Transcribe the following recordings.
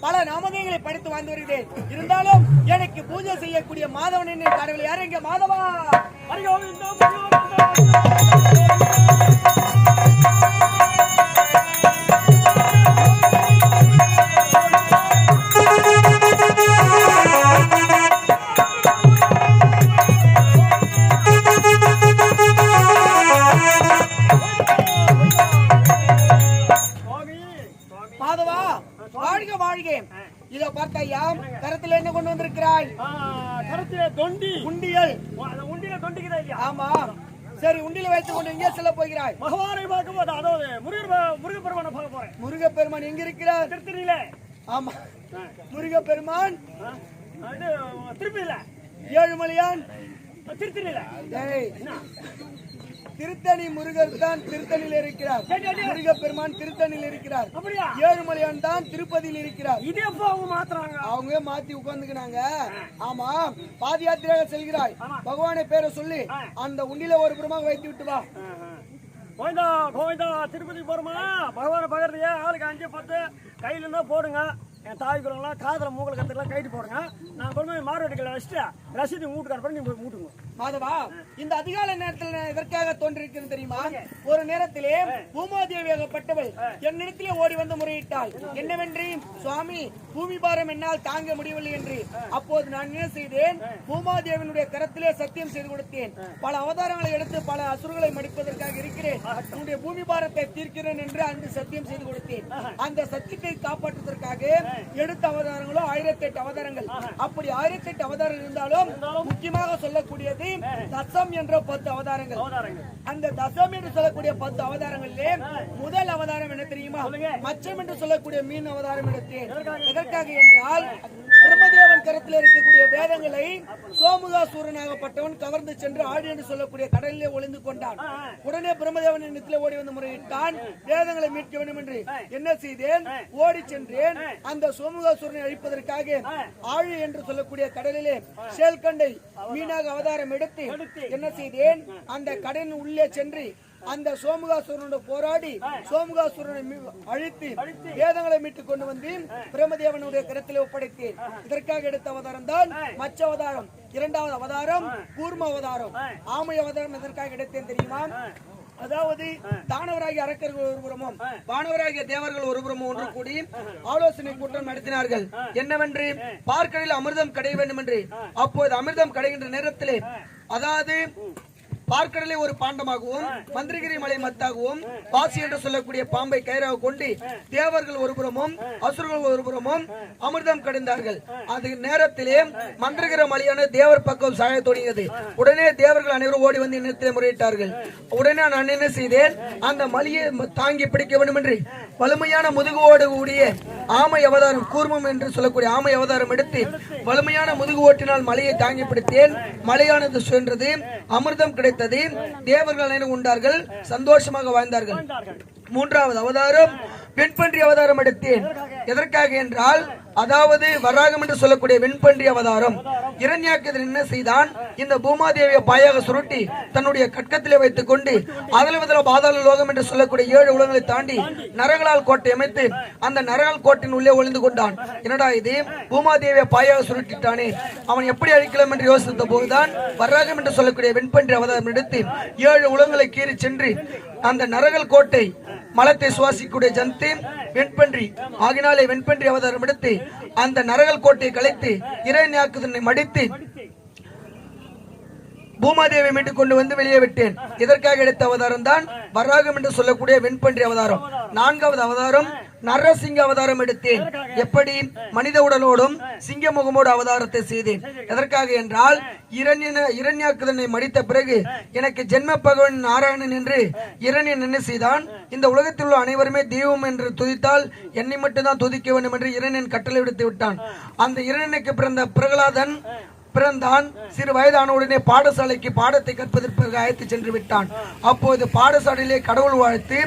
பல நாமகங்களை படித்து வந்து வருகிறேன் இருந்தாலும் எனக்கு பூஜை செய்யக்கூடிய மாதவன் என்ற கடவுள் யார் இங்க மாதவா மாதவா வைத்துக் கொண்டு எங்கே செல்ல போகிறாய். பகவானை பார்க்கும்போது அதாவது முருகர் முருகப்பெருமானை பார்க்க போறேன். முருகப்பெருமான் எங்க இருக்கிறார்? திருத்தணியில. ஆமா. முருகப்பெருமான் இது திருப்பதியில. ஏழுமலையான். திருத்தணியில. திருத்தணி முருகர் தான் திருத்தணியில் இருக்கிறார். முருகப்பெருமான் திருத்தணியில் இருக்கிறார். ஏழுமலையான் தான் திருப்பதியில் இருக்கிறார். இது அவங்க மாத்துறாங்க? அவங்க மாத்தி உட்கார்ந்துக்கினாங்க. ஆமா பாத யாத்திரையாக செல்கிறாய். பகவானை பேரை சொல்லி அந்த உண்டில ஒரு புறமாக வைத்து விட்டு வா. கோவிந்தா கோவிந்தா திருப்பதி போறோமா? பகவானை பகர்றதையே ஆளுக்கு அஞ்சு பத்து கையில இருந்தா போடுங்க. என் தாய் குரங்களாம் காதல மூக்கல கத்துக்கலாம் கைட்டு போடுங்க. நான் கொண்டு போய் மார்வெட்டிகளை வச்சுட்டு ரசீது மூட்டுக்கார பண்ணி நீங்க போய் மூட்டுங்க. மாதவா இந்த அதிகாலை நேரத்தில் நான் எதற்காக தோன்றிருக்கிறது தெரியுமா? ஒரு நேரத்திலே பூமாதேவியாகப்பட்டவள் என்னிடத்திலே ஓடி வந்து முறையிட்டாள். என்னவென்று? சுவாமி பூமி பாரம் என்னால் தாங்க முடியவில்லை என்று. அப்போது நான் என்ன செய்தேன்? பூமாதேவினுடைய கரத்திலே சத்தியம் செய்து கொடுத்தேன். பல அவதாரங்களை எடுத்து பல அசுரங்களை மடிப்பதற்காக இருக்கிறேன். உன்னுடைய பூமி பாரத்தை தீர்க்கிறேன் என்று அன்று சத்தியம் செய்து கொடுத்தேன். அந்த சத்தியத்தை காப்பாற்றுவதற்காக எடுத்த அவதாரங்களோ ஆயிரத்தி எட்டு அவதாரங்கள் அப்படி ஆயிரத்தி எட்டு அவதாரம் இருந்தாலும் முக்கியமாக சொல்லக்கூடியது தசம் என்ற பத்து அவதாரங்கள். அவதாரங்க அந்த தசம் என்று சொல்லக்கூடிய பத்து அவதாரங்களிலே முதல் அவதாரம் என்ன தெரியுமா? மச்சம் என்று சொல்லக்கூடிய மீன் அவதாரம் எடுத்தேன். எதற்காக என்றால் பிரம்மதேவன் கருத்தில் இருக்கக்கூடிய வேதங்களை சோமுகாசூரனாகப்பட்டவன் கவர்ந்து சென்று ஆடு என்று சொல்லக்கூடிய கடலிலே ஒளிந்து கொண்டான். உடனே பிரம்மதேவன் இடத்திலே ஓடி வந்து முறையிட்டான். வேதங்களை மீட்க வேண்டும் என்று என்ன செய்தேன்? ஓடி சென்றேன். அந்த சோமுகாசூரனை அழிப்பதற்காக ஆழி என்று சொல்லக்கூடிய கடலிலே சேல்கண்டை மீனாக அவதாரம் எடுத்து என்ன செய்தேன்? அந்த கடலின் உள்ளே சென்று அந்த சோமுகாசுரனோட போராடி சோமுகாசுரனை அழித்து வேதங்களை மீட்டுக் கொண்டு வந்து பிரம்மதேவனுடைய கரத்திலே ஒப்படைத்தேன். இதற்காக எடுத்த அவதாரம் தான் மச்ச அவதாரம். இரண்டாவது அவதாரம் கூர்ம அவதாரம். ஆமை அவதாரம் எதற்காக எடுத்தேன் தெரியுமா? அதாவது தானவராகிய அரக்கர்கள் ஒருபுறமும் வானவராகிய தேவர்கள் ஒருபுறமும் ஒன்று கூடி ஆலோசனை கூட்டம் நடத்தினார்கள். என்னவென்று? பார்க்கடலில் அமிர்தம் கடைய வேண்டும் என்று அப்போது அமிர்தம் கடைகின்ற நேரத்திலே அதாவது பார்க்கடலை ஒரு பாண்டமாகவும் மந்திரகிரி மலை மத்தாகவும் பாசி என்று சொல்லக்கூடிய பாம்பை கயிறாக கொண்டு தேவர்கள் ஒருபுறமும் அசுரர்கள் ஒருபுறமும் அமிர்தம் கடைந்தார்கள். அது நேரத்திலே மந்திரகிர மலையான தேவர் பக்கம் சாய தொடங்கியது. உடனே தேவர்கள் அனைவரும் ஓடி வந்து நிறுத்தி முறையிட்டார்கள். உடனே நான் என்ன செய்தேன்? அந்த மலையை தாங்கி பிடிக்க வேண்டும் என்று வலிமையான முதுகுவோடு கூடிய ஆமை அவதாரம் கூர்மம் என்று சொல்லக்கூடிய ஆமை அவதாரம் எடுத்து வலிமையான முதுகு ஓட்டினால் மலையை தாங்கி பிடித்தேன். மலையானது சென்றது அமிர்தம் கிடைத்தது தேவர்கள் அனைவரும் உண்டார்கள் சந்தோஷமாக வாழ்ந்தார்கள். மூன்றாவது அவதாரம் வெண்பன்றி அவதாரம் எடுத்தேன். எதற்காக என்றால் அதாவது வராகம் என்று சொல்லக்கூடிய வெண்பன்றி அவதாரம். இரண்யாக்கத்தில் என்ன செய்தான்? இந்த பூமாதேவியை பாயாக சுருட்டி தன்னுடைய கட்கத்திலே வைத்துக் கொண்டு அதில் பாதாள லோகம் என்று சொல்லக்கூடிய ஏழு உலகங்களை தாண்டி நரகலால் கோட்டை அமைத்து அந்த நரகால் கோட்டின் உள்ளே ஒளிந்து கொண்டான். என்னடா இது? பூமாதேவியை பாயாக சுருட்டிட்டானே. அவன் எப்படி அழிக்கலாம் என்று யோசித்த போதுதான் வராகம் என்று சொல்லக்கூடிய வெண்பன்றி அவதாரம் எடுத்து ஏழு உலகங்களை கீறி சென்று அந்த நரகல் கோட்டை மலத்தை சுவாசிக்கூடிய ஜந்து வெண்பன்றி ஆகினாலே வெண்பன்றி அவதாரம் எடுத்து அந்த நரகல் கோட்டையை கலைத்து இறைஞாக்குதனை மடித்து பூமாதேவியை மீட்டுக் கொண்டு வந்து வெளியே விட்டேன். இதற்காக எடுத்த அவதாரம் தான்? வராகம் என்று சொல்லக்கூடிய வெண்பன்றி அவதாரம். நான்காவது அவதாரம் நரசிங்க அவதாரம் எடுத்தேன். எப்படி? மனித உடலோடும் சிங்க முகமோடு அவதாரத்தை செய்தேன். எதற்காக என்றால் இரண்யன இரண்யாக்குதனை மடித்த பிறகு எனக்கு ஜென்ம பகவன் நாராயணன் என்று இரண்யன் என்ன செய்தான்? இந்த உலகத்தில் உள்ள அனைவருமே தெய்வம் என்று துதித்தால் என்னை மட்டும்தான் துதிக்க வேண்டும் என்று இரண்யன் கட்டளை விடுத்து விட்டான். அந்த இரண்யனுக்கு பிறந்த பிரகலாதன் பிறந்தான் சிறு வயதான உடனே பாடசாலைக்கு பாடத்தை கற்பதற்காக அழைத்து சென்று விட்டான். அப்போது பாடசாலையிலே கடவுள் வாழ்த்து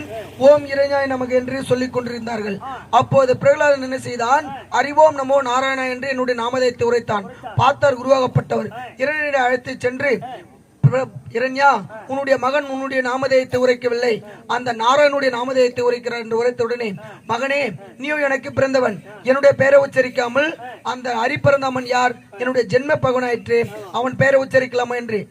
ஓம் இறைஞாய் நமக்கு என்று சொல்லிக் கொண்டிருந்தார்கள். அப்போது பிரகலாதன் என்ன செய்தான்? அறிவோம் நமோ நாராயணா என்று என்னுடைய நாமதத்தை உரைத்தான். பார்த்தார் குருவாகப்பட்டவர். இறைவனை அழைத்து சென்று இரண்யா உன்னுடைய மகன் உன்னுடைய நாமதேயத்தை உரைக்கவில்லை. அந்த நாராயணுடைய நாமதேயத்தை உரைக்கிறார் என்று உரைத்தவுடனே மகனே நீயும் எனக்கு பிறந்தவன். என்னுடைய பெயரை உச்சரிக்காமல் அந்த அரிப்பரந்தாமன் யார்? என்னுடைய ஜென்ம பகவனாயிற்று அவன் பெயரை உச்சரிக்கலாமா என்று.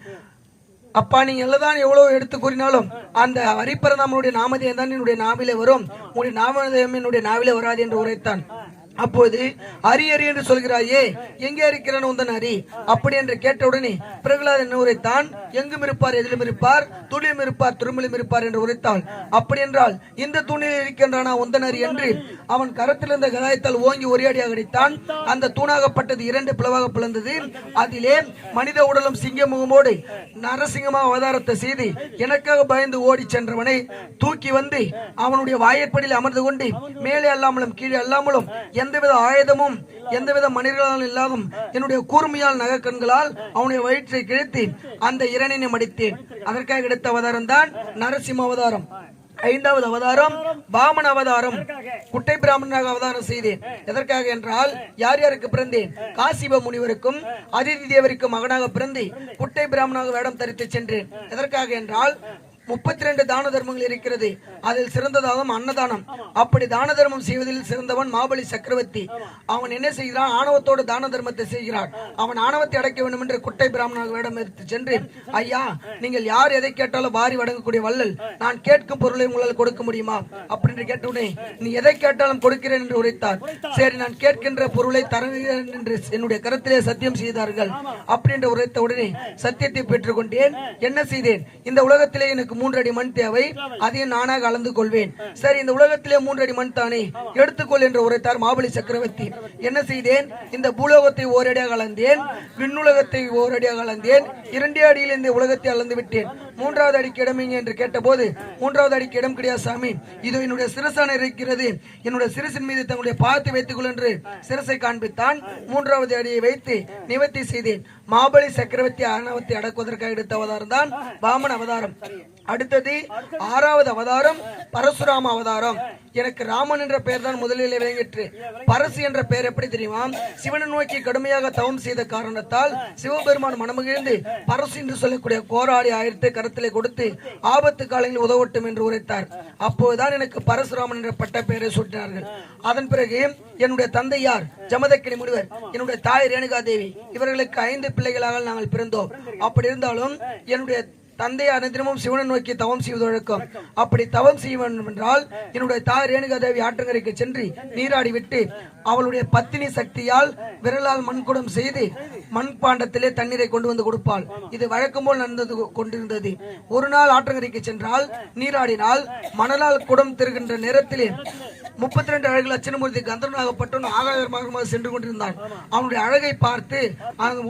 அப்பா நீங்க எல்லாம் எவ்வளவு எடுத்து கூறினாலும் அந்த ஹரிப்பரந்தாமனுடைய நாமதேயம் தான் என்னுடைய நாவிலே வரும். உன்னுடைய நாமதேயம் என்னுடைய நாவிலே வராது என்று உரைத்தான். அப்போது அரி அரி என்று சொல்கிறாயே எங்கே இருக்கிறான் உந்தன் அரி? அப்படி என்று கேட்டவுடனே பிரகலாதன் என்ன உரைத்தான். எங்கும் இருப்பார் எதிலும் இருப்பார். துளியும் இருப்பார் திருமலும் இருப்பார் என்று உரைத்தான். அப்படி என்றால் இந்த தூணில் இருக்கின்றானா உந்தன் அரி? என்று அவன் கரத்திலிருந்த கதாயத்தால் ஓங்கி ஒரேடியாக அடித்தான். அந்த தூணாகப்பட்டது இரண்டு பிளவாக பிளந்தது. அதிலே மனித உடலும் சிங்க முகமோடு நரசிங்கமா அவதாரத்தை செய்து எனக்காக பயந்து ஓடி சென்றவனை தூக்கி வந்து அவனுடைய வாயற்படியில் அமர்ந்து கொண்டு மேலே அல்லாமலும் கீழே அல்லாமலும் எந்தவித ஆயுதமும் எந்தவித மனிதர்களால் இல்லாதும் என்னுடைய கூர்மையால் நகக்கண்களால் அவனுடைய வயிற்றை கிழித்து அந்த இரணினை மடித்தேன். அதற்காக எடுத்த அவதாரம் தான் நரசிம்ம அவதாரம். ஐந்தாவது அவதாரம் வாமன அவதாரம். குட்டை பிராமணனாக அவதாரம் செய்தேன். எதற்காக என்றால் யார் யாருக்கு பிறந்தேன்? காசிப முனிவருக்கும் அதிதி தேவருக்கும் மகனாக பிறந்து குட்டை பிராமணாக வேடம் தரித்து சென்றேன். எதற்காக என்றால் முப்பத்தி ரெண்டு தான தர்மங்கள் இருக்கிறது. அதில் சிறந்ததாகும் அன்னதானம். அப்படி தான தர்மம் செய்வதில் சிறந்தவன் மாபலி சக்கரவர்த்தி. அவன் என்ன செய்கிறான்? ஆணவத்தோடு தான தர்மத்தை செய்கிறான். அவன் ஆணவத்தை அடைக்க வேண்டும் என்று குட்டை பிராமணர்களிடம் எடுத்து சென்று ஐயா நீங்கள் யார் எதை கேட்டாலும் வாரி வழங்கக்கூடிய வள்ளல். நான் கேட்கும் பொருளை உங்களால் கொடுக்க முடியுமா? அப்படின்னு கேட்டவுடனே நீ எதை கேட்டாலும் கொடுக்கிறேன் என்று உரைத்தார். சரி நான் கேட்கின்ற பொருளை தருகிறேன் என்று என்னுடைய கருத்திலே சத்தியம் செய்தார்கள். அப்படி என்று உரைத்த உடனே சத்தியத்தை பெற்றுக்கொண்டேன். என்ன செய்தேன்? இந்த உலகத்திலே எனக்கு மூன்று அடி மண் தேவை. அதையும் நானாக அளந்து கொள்வேன். சரி இந்த உலகத்திலே மூன்று அடி மண் தானே? எடுத்துக்கொள் என்று உரைத்தார் மாபலி சக்கரவர்த்தி. என்ன செய்தேன்? இந்த பூலோகத்தை ஓரடியாக அளந்தேன். விண்ணுலகத்தை ஓரடியாக அளந்தேன். இரண்டே அடியில் இந்த உலகத்தை அளந்து விட்டேன். மூன்றாவது அடிக்கு இடம் எங்கே என்று கேட்டபோது மூன்றாவது அடிக்கு இடம் கிடையாது சாமி. இது என்னுடைய சிரசான இருக்கிறது. என்னுடைய சிரசின் மீது தங்களுடைய பாதத்தை வைத்துக் கொள் என்று சிரசை காண்பித்தான். மூன்றாவது அடியை வைத்து நிவர்த்தி செய்தேன். மாபலி சக்கரவர்த்தி ஆணவத்தை அடக்குவதற்காக எடுத்த அவதாரம் தான் வாமன அவதாரம். அடுத்தது ஆறாவது அவதாரம் பரசுராம அவதாரம். எனக்கு ராமன் என்ற பெயர் தான் முதலில் விளங்கிற்று. பரசு என்ற பெயர் எப்படி தெரியுமா? சிவனை நோக்கி கடுமையாக தவம் செய்த காரணத்தால் சிவபெருமான் மனமகிழ்ந்து பரசு என்று சொல்லக்கூடிய கோராடி ஆயிரத்தை கருத்திலே கொடுத்து ஆபத்து காலங்களில் உதவட்டும் என்று உரைத்தார். அப்போதுதான் எனக்கு பரசுராமன் என்ற பட்ட பெயரை சூட்டினார்கள். அதன் பிறகு என்னுடைய தந்தை யார் ஜமதக்கிளி முனிவர் என்னுடைய தாய் ரேணுகா தேவி இவர்களுக்கு ஐந்து பிள்ளைகளாக நாங்கள் பிறந்தோம். அப்படி இருந்தாலும் என்னுடைய தந்தை அனைத்தினமும் சிவனை நோக்கி தவம் செய்வது வழக்கம். அப்படி தவம் செய்ய வேண்டும் என்றால் என்னுடைய தாய் ரேணுகா தேவி ஆற்றங்கரைக்கு சென்று நீராடி விட்டு அவளுடைய பத்தினி சக்தியால் விரலால் மண்குடம் செய்து மண் பாண்டத்திலே தண்ணீரை கொண்டு வந்து கொடுப்பாள். இது வழக்கம் போல் நடந்தது கொண்டிருந்தது. ஒரு நாள் ஆற்றங்கரைக்கு சென்றால் நீராடினால் மணலால் குடம் திருகின்ற நேரத்திலே முப்பத்தி ரெண்டு அழகு லட்சணமூர்த்தி கந்தரனாகப்பட்டவன் ஆகாயமாக சென்று கொண்டிருந்தான். அவனுடைய அழகை பார்த்து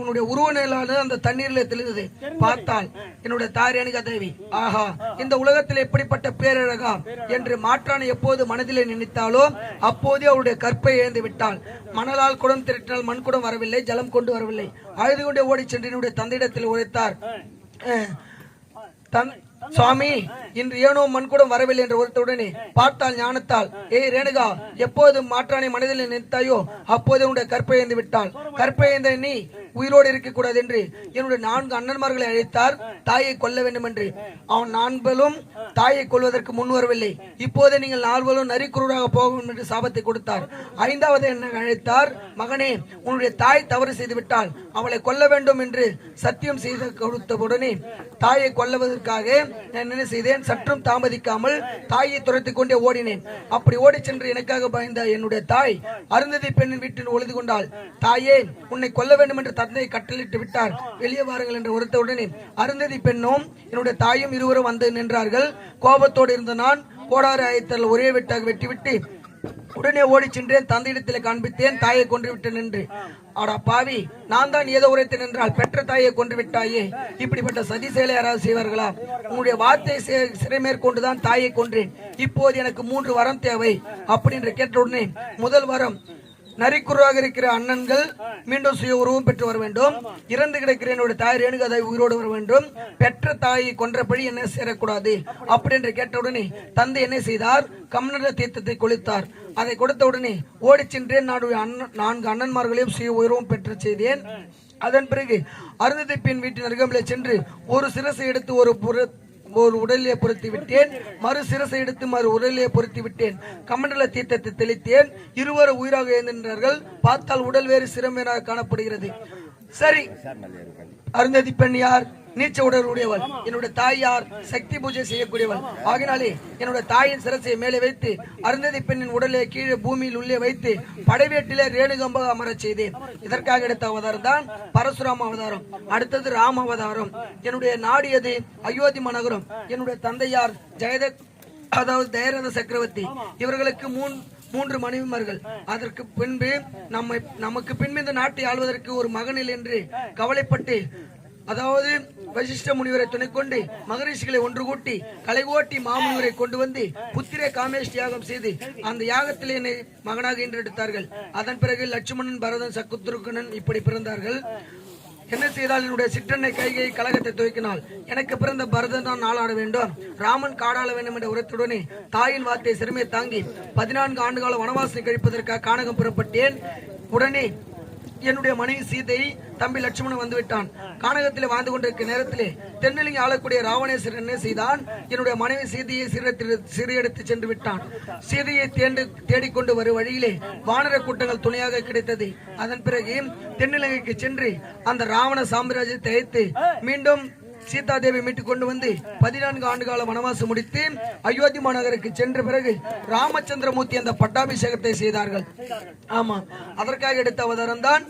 உன்னுடைய உருவ நிலான அந்த தண்ணீரில் தெளிந்தது. பார்த்தால் என்னுடைய தாரியணிகா தேவி ஆஹா இந்த உலகத்தில் எப்படிப்பட்ட பேரழகா என்று மாற்றான எப்போது மனதிலே நினைத்தாலோ அப்போதே அவருடைய கற்பை இழந்து விட்டாள். மணலால் குடம் திரட்டினால் மண் குடம் வரவில்லை ஜலம் கொண்டு வரவில்லை. அழுது கொண்டே ஓடிச் சென்று என்னுடைய தந்தையிடத்தில் உரைத்தார். அஹ், தன் சுவாமி இன்று ஏனோ மண் கூட வரவில்லை என்று ஒருத்தவுடனே பார்த்தால் ஞானத்தால். ஏய் ரேணுகா எப்போது மாற்றானை மனதில் நினைத்தாயோ அப்போது உன்னுடைய கற்பையந்து விட்டாள். கற்பையந்த நீ உயிரோடு இருக்கக்கூடாது என்று என்னுடைய நான்கு அண்ணன்மார்களை அழைத்தார். தாயை கொல்ல வேண்டும் என்று அவன் நான்களும் தாயை கொல்வதற்கு முன் வரவில்லை. இப்போது நீங்கள் நால்வரும் நரிக்குருடாக போக என்று சாபத்தை கொடுத்தார். ஐந்தாவது என்ன அழைத்தார் மகனே உன்னுடைய தாய் தவறு செய்து விட்டால் அவளை கொல்ல வேண்டும் என்று சத்தியம் செய்து கொடுத்த உடனே தாயை கொல்லுவதற்காக நான் என்ன செய்தேன்? சற்றும் தாமதிக்காமல் தாயை துரத்தி கொண்டே ஓடினேன். அப்படி ஓடி சென்று எனக்காக பயந்த என்னுடைய தாய். அருந்ததி பெண்ணின் வீட்டில் ஒழுது கொண்டாள். தாயே உன்னை கொல்ல வேண்டும் என்று தந்தை கட்டளிட்டு விட்டார். வெளியே வாருங்கள் என்று உரைத்த உடனே அருந்ததி பெண்ணும் என்னுடைய தாயும் இருவரும் வந்து நின்றார்கள். கோபத்தோடு இருந்த நான் கோடாறு ஆயத்தல் ஒரே வெட்டாக வெட்டிவிட்டு உடனே ஓடி சென்றேன். தந்தையிடத்தில் காண்பித்தேன் தாயை கொன்று விட்டேன் என்று ஆடா பாவி நான் தான் ஏதோ உரைத்தேன் என்றால் பெற்ற தாயை கொன்று விட்டாயே. இப்படிப்பட்ட சதி செயலை யாராவது செய்வார்களா? உங்களுடைய வார்த்தை சிறை மேற்கொண்டுதான் தாயை கொன்றேன். இப்போது எனக்கு மூன்று வரம் தேவை. அப்படி என்று கேட்ட உடனே முதல் வரம் நரிக்குறாக இருக்கிற அண்ணன்கள் மீண்டும் சுய உருவம் பெற்று வர வேண்டும். இறந்து கிடக்கிற என்னுடைய தாய் ரேணுகதை உயிரோடு வர வேண்டும். பெற்ற தாயை கொன்றபடி என்ன சேரக்கூடாது. அப்படி என்று கேட்டவுடனே தந்தை என்ன செய்தார்? கம்னட தீர்த்தத்தை கொளித்தார். அதை கொடுத்த உடனே ஓடிச் சென்றேன். நான் நான்கு அண்ணன்மார்களையும் சுய உயர்வும் பெற்று செய்தேன். அதன் பிறகு அருந்ததி பெண் வீட்டின் அருகாமலே சென்று ஒரு சிரசை எடுத்து ஒரு புற ஒரு உடலிலே பொருத்தி விட்டேன். மறு சிரசை எடுத்து மறு உடலிலே பொருத்தி விட்டேன். கமண்டல தீர்த்தத்தை தெளித்தேன். இருவரு உயிராக எழுந்திருந்தார்கள். பார்த்தால் உடல் வேறு சிறமையாக காணப்படுகிறது. சரி. அருந்ததி பெண் யார் நீச்ச உடல் உடையவள் என்னுடைய தாயார் சக்தி பூஜை செய்யக்கூடியவள். ஆகினாலே என்னுடைய தாயின் சிரசை மேலே வைத்து அருந்ததி பெண்ணின் உடலை கீழே பூமியில் உள்ளே வைத்து படைவேட்டிலே ரேணுகம்ப அமரச் செய்தேன். இதற்காக எடுத்த அவதாரம் தான் பரசுராம அவதாரம். அடுத்தது ராம அவதாரம். என்னுடைய நாடியது அயோத்தி மாநகரம் என்னுடைய தந்தையார் ஜெயதத் அதாவது தயரத சக்கரவர்த்தி. இவர்களுக்கு மூன் மூன்று மனைவிமார்கள். அதற்கு பின்பு நம்மை நமக்கு பின்பு இந்த நாட்டை ஆள்வதற்கு ஒரு மகனில் என்று கவலைப்பட்டு அதாவது வசிஷ்ட முனிவரை துணை கொண்டு மகரிஷிகளை ஒன்று கூட்டி கலைகோட்டி மாமுனிவரை கொண்டு வந்து புத்திர காமேஷ் யாகம் செய்து அந்த யாகத்தில் என்னை மகனாக ஈன்றெடுத்தார்கள் அதன் பிறகு லட்சுமணன் பரதன் சக்குத்ருக்கனன் இப்படி பிறந்தார்கள். என்ன செய்தால் என்னுடைய சிற்றன்னை கைகை கழகத்தை துவக்கினாள் எனக்கு பிறந்த பரதன் தான் நாளாட வேண்டும். ராமன் காடாள வேண்டும் என்ற உரத்துடனே தாயின் வார்த்தை சிறுமையை தாங்கி பதினான்கு ஆண்டுகால வனவாசனை கழிப்பதற்காக காணகம் புறப்பட்டேன். உடனே என்னுடைய மனைவி சீதை தம்பி லட்சுமணன் வந்து விட்டான். கானகத்தில் வாழ்ந்து கொண்டிருக்க நேரத்திலே தென்னலிங்க ஆளக்கூடிய ராவணேஸ்வரன் என்ன செய்தான்? என்னுடைய மனைவி சீதையை சிறு சிறையெடுத்து சென்று விட்டான். சீதையை தேண்டு தேடிக்கொண்டு வரும் வழியிலே வானர கூட்டங்கள் துணையாக கிடைத்தது. அதன் பிறகு தென்னிலங்கைக்கு சென்று அந்த ராவண சாம்ராஜ்யத்தை அழைத்து மீண்டும் சீதா தேவி மீட்டுக் கொண்டு வந்து பதினான்கு ஆண்டு கால வனவாசம் முடித்து அயோத்தி மாநகருக்கு சென்ற பிறகு ராமச்சந்திரமூர்த்தி அந்த பட்டாபிஷேகத்தை செய்தார்கள். ஆமா. அதற்காக எடுத்த அவதாரம் தான்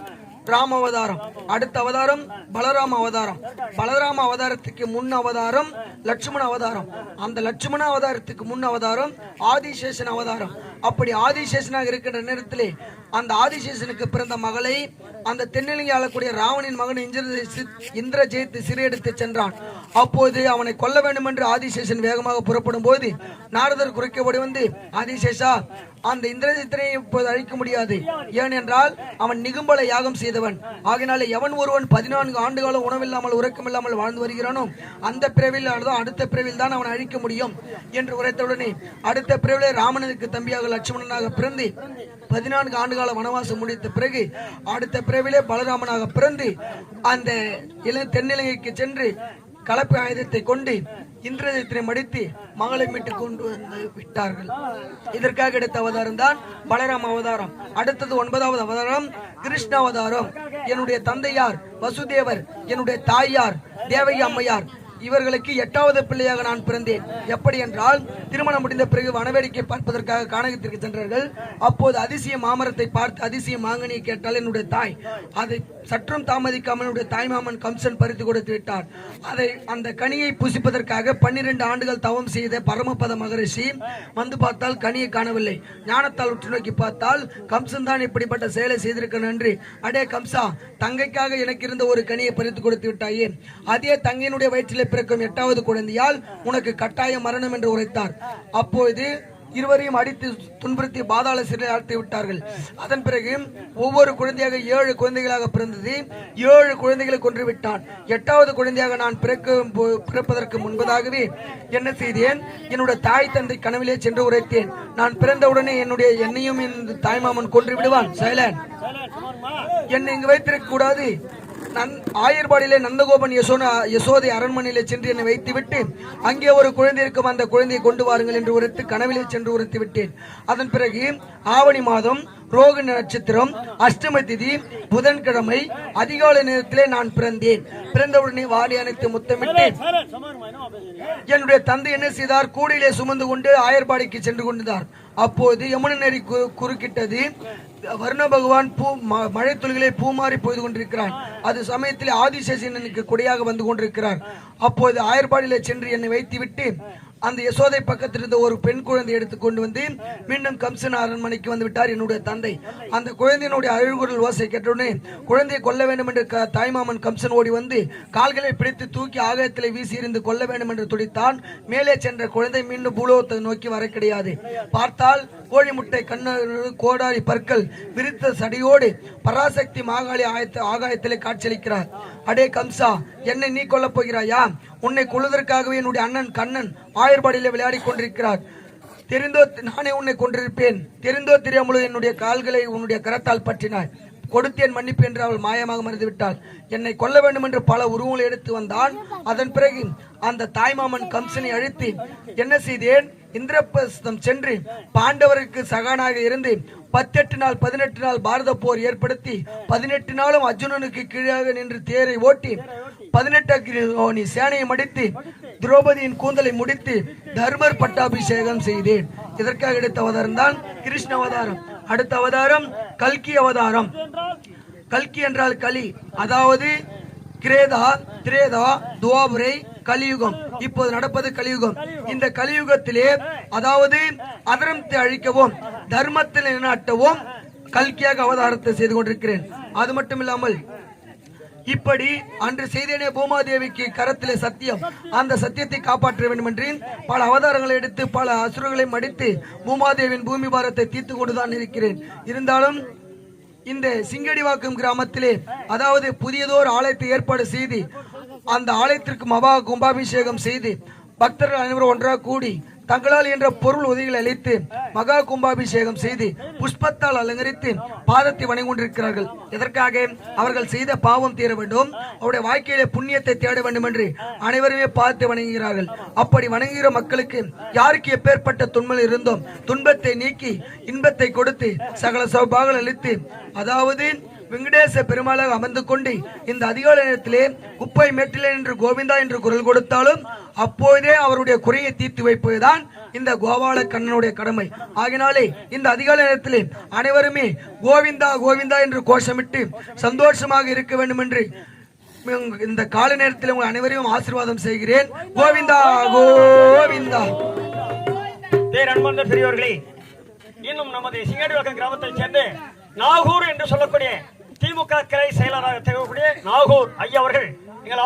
ராம அவதாரம். அடுத்த அவதாரம் பலராம அவதாரம். பலராம அவதாரத்துக்கு முன் அவதாரம் லட்சுமண அவதாரம். அந்த லட்சுமண அவதாரத்துக்கு முன் அவதாரம் ஆதிசேஷன் அவதாரம். அப்படி ஆதிசேஷனாக இருக்கின்ற நேரத்திலே அந்த ஆதிசேஷனுக்கு பிறந்த மகளை அந்த தென்னிலங்கை ஆளக்கூடிய ராவணின் மகன் இந்திர இந்திர ஜெயித்து சிறையெடுத்து சென்றான். அப்போது அவனை கொல்ல வேண்டும் என்று ஆதிசேஷன் வேகமாக புறப்படும் போது நாரதர் குறைக்கப்படி வந்து ஆதிசேஷா அந்த இந்திரஜித்தனை இப்போது அழிக்க முடியாது. ஏனென்றால் அவன் நிகும்பல யாகம் செய்தவன். ஆகினாலே எவன் ஒருவன் பதினான்கு ஆண்டுகாலம் உணவில்லாமல் உறக்கமில்லாமல் வாழ்ந்து வருகிறானோ அந்த பிறவில் தான் அடுத்த பிறவில் தான் அவன் அழிக்க முடியும். என்று உரைத்தவுடனே அடுத்த பிறவிலே ராமனுக்கு தம்பியாக லட்சுமணனாக பிறந்து பதினான்கு ஆண்டுகால வனவாசம் முடித்த பிறகு அடுத்த பிறவிலே பலராமனாக பிறந்து அந்த இள தென்னிலங்கைக்கு சென்று கலப்பு ஆயுதத்தை கொண்டு இந்திரஜித்தினை மடித்து மகளை மீட்டு கொண்டு வந்து விட்டார்கள். இதற்காக எடுத்த அவதாரம் தான் பலராம அவதாரம். அடுத்தது ஒன்பதாவது அவதாரம் கிருஷ்ண அவதாரம் என்னுடைய தந்தையார் வசுதேவர் என்னுடைய தாயார் தேவகி அம்மையார் இவர்களுக்கு எட்டாவது பிள்ளையாக நான் பிறந்தேன். எப்படி என்றால் திருமணம் முடிந்த பிறகு வனவேடிக்கை பார்ப்பதற்காக கானகத்திற்கு சென்றார்கள் அப்போது அதிசய மாமரத்தை பார்த்து அதிசய மாங்கனியை கேட்டால் என்னுடைய தாய். அதை சற்றும் தாமதிக்காமல் என்னுடைய தாய் மாமன் கம்சன் பறித்து கொடுத்து விட்டார். அதை அந்த கனியை புசிப்பதற்காக பன்னிரண்டு ஆண்டுகள் தவம் செய்த பரமபத மகரிஷி வந்து பார்த்தால் கனியை காணவில்லை. ஞானத்தால் உற்று நோக்கி பார்த்தால் கம்சன் தான் இப்படிப்பட்ட செயலை செய்திருக்க நன்றி. அடே கம்சா தங்கைக்காக எனக்கு இருந்த ஒரு கனியை பறித்து கொடுத்து விட்டாயே. அதே தங்கையினுடைய வயிற்றிலே பிறக்கும் எட்டாவது குழந்தையால் உனக்கு கட்டாய மரணம் என்று உரைத்தார். அப்போது இருவரையும் அடித்து துன்புறுத்தி பாதாள சிறையில் அழைத்து விட்டார்கள். அதன் பிறகு ஒவ்வொரு குழந்தையாக ஏழு குழந்தைகளாக பிறந்தது. ஏழு குழந்தைகளை கொன்று விட்டான். எட்டாவது குழந்தையாக நான் பிறக்க போ- பிறப்பதற்கு முன்பதாகவே என்ன செய்தேன்? என்னுடைய தாய் தந்தை கனவிலே சென்று உரைத்தேன். நான் பிறந்தவுடனே என்னுடைய என்னையும் என் தாய்மாமன் கொன்று விடுவான். சைலன். என்னை இங்கு வைத்திருக்க கூடாது. நன் ஆயர்பாடியிலே நந்தகோபன் யசோனா யசோதை அரண்மனையிலே சென்று என்னை வைத்துவிட்டு அங்கே ஒரு குழந்தை இருக்கும் அந்த குழந்தையை கொண்டு வாருங்கள் என்று உரைத்து கனவிலே சென்று உரைத்து விட்டேன். அதன் பிறகு ஆவணி மாதம் ரோகிணி நட்சத்திரம் அஷ்டமி திதி புதன்கிழமை அதிகாலை நேரத்திலே நான் பிறந்தேன். பிறந்தவுடனே வாரி அணைத்து முத்தமிட்டேன். என்னுடைய தந்தை என்ன செய்தார்? கூடையிலே சுமந்து கொண்டு ஆயர்பாடிக்கு சென்று கொண்டார் அப்போது யமுனை நெறி கு- குறுக்கிட்டது. வருண பகவான் பூ ம- மழை துளிகளை பூமாறி போய்து கொண்டிருக்கிறான். அது சமயத்தில் ஆதிசேஷனுக்கு கொடியாக வந்து கொண்டிருக்கிறார். அப்போது ஆயர்பாடியில சென்று என்னை வைத்துவிட்டு அந்த யசோதை பக்கத்தில் இருந்த ஒரு பெண் குழந்தை எடுத்து கொண்டு வந்து மீண்டும் கம்சன் அரண்மனைக்கு வந்து விட்டார் என்னுடைய தந்தை. அந்த குழந்தையினுடைய அழுகுரல் ஓசை கேட்டவுடனே குழந்தையை கொல்ல வேண்டும் என்று க- தாய்மாமன் கம்சன் ஓடி வந்து கால்களை பிடித்து தூக்கி ஆகாயத்தில் வீசி இருந்து கொல்ல வேண்டும் என்று துடித்தான். மேலே சென்ற குழந்தை மீண்டும் பூலோகத்தை நோக்கி வர கிடையாது. பார்த்தால் கோழி முட்டை கண்ணு கோடாரி பற்கள் விரித்த சடையோடு பராசக்தி மாகாளி ஆயத்த ஆகாயத்திலே காட்சியளிக்கிறார். அடே கம்சா என்னை நீ கொல்லப் போகிறாயா? உன்னை கொள்வதற்காகவே என்னுடைய அண்ணன் கண்ணன் ஆயர்பாடியிலே விளையாடிக் கொண்டிருக்கிறார். தெரிந்தோ நானே உன்னை கொண்டிருப்பேன் தெரிந்தோ தெரியாமலோ என்னுடைய கால்களை உன்னுடைய கரத்தால் பற்றினாய். கொடுத்தேன் மன்னிப்பு என்று அவள் மாயமாக மறந்துவிட்டாள். என்னை கொல்ல வேண்டும் என்று பல உருவங்களை எடுத்து வந்தான். அதன் பிறகு அந்த தாய்மாமன் கம்சனை அழித்து என்ன செய்தேன்? இந்திரபிரஸ்தம் சென்று பாண்டவருக்கு சகானாக இருந்து பத்தெட்டு நாள் பதினெட்டு நாள் பாரத போர் ஏற்படுத்தி பதினெட்டு நாளும் அர்ஜுனனுக்கு கீழாக நின்று தேரை ஓட்டி பதினெட்டு சேனையை மடித்து திரௌபதியின் கூந்தலை முடித்து தர்மர் பட்டாபிஷேகம் செய்தேன். இதற்காக எடுத்த அவதாரம் தான் கிருஷ்ண அவதாரம். அடுத்த அவதாரம் கல்கி அவதாரம். கல்கி என்றால் கலி அதாவது கிரேதா திரேதா துவாபரை கலியுகம். இப்போது நடப்பது கலியுகம். இந்த கலியுகத்திலே அதாவது அதரத்தை அழிக்கவும் தர்மத்தை நிலைநாட்டவும் கல்கியாக அவதாரத்தை செய்து கொண்டிருக்கிறேன். அது மட்டும் இல்லாமல் இப்படி அன்று செய்தேனே பூமாதேவிக்கு கரத்திலே சத்தியம். அந்த சத்தியத்தை காப்பாற்ற வேண்டும் என்று பல அவதாரங்களை எடுத்து பல அசுரங்களை மடித்து பூமாதேவின் பூமி பாரத்தை தீர்த்து கொண்டுதான் இருக்கிறேன். இருந்தாலும் இந்த சிங்கடிவாக்கம் கிராமத்திலே அதாவது புதியதோர் ஆலயத்தை ஏற்பாடு செய்து அந்த ஆலயத்திற்கு மகா கும்பாபிஷேகம் செய்து பக்தர்கள் அனைவரும் ஒன்றாக கூடி தங்களால் என்ற பொருள் உதவிகளை அளித்து மகா கும்பாபிஷேகம் செய்து புஷ்பத்தால் அலங்கரித்து பாதத்தை வணங்கி கொண்டிருக்கிறார்கள் எதற்காக? அவர்கள் செய்த பாவம் தீர வேண்டும். அவருடைய வாழ்க்கையிலே புண்ணியத்தை தேட வேண்டும் என்று அனைவருமே பாதத்தை வணங்குகிறார்கள். அப்படி வணங்குகிற மக்களுக்கு யாருக்கு எப்பேற்பட்ட துன்பம் இருந்தோம் துன்பத்தை நீக்கி இன்பத்தை கொடுத்து சகல சௌபாகங்கள் அளித்து அதாவது வெங்கடேச பெருமாளாக அமர்ந்து கொண்டு இந்த அதிகாலை நேரத்திலே குப்பை மேட்டிலே என்று கோவிந்தா என்று குரல் கொடுத்தாலும் அப்போதே அவருடைய குறையை தீர்த்து வைப்பதுதான் இந்த கோபால கண்ணனுடைய கடமை. ஆகினாலே இந்த அதிகாலை நேரத்திலே அனைவருமே கோவிந்தா கோவிந்தா என்று கோஷமிட்டு சந்தோஷமாக இருக்க வேண்டும் என்று இந்த கால நேரத்தில் உங்கள் அனைவரையும் ஆசீர்வாதம் செய்கிறேன். கோவிந்தா கோவிந்தா. பேர் பெரியவர்களே இன்னும் நமது சிங்கடி கிராமத்தை சேர்ந்து நாகூர் என்று சொல்லக்கூடிய திமுக கிளை செயலராக திகழக்கூடிய நாகூர் ஐயா அவர்கள் எங்கள்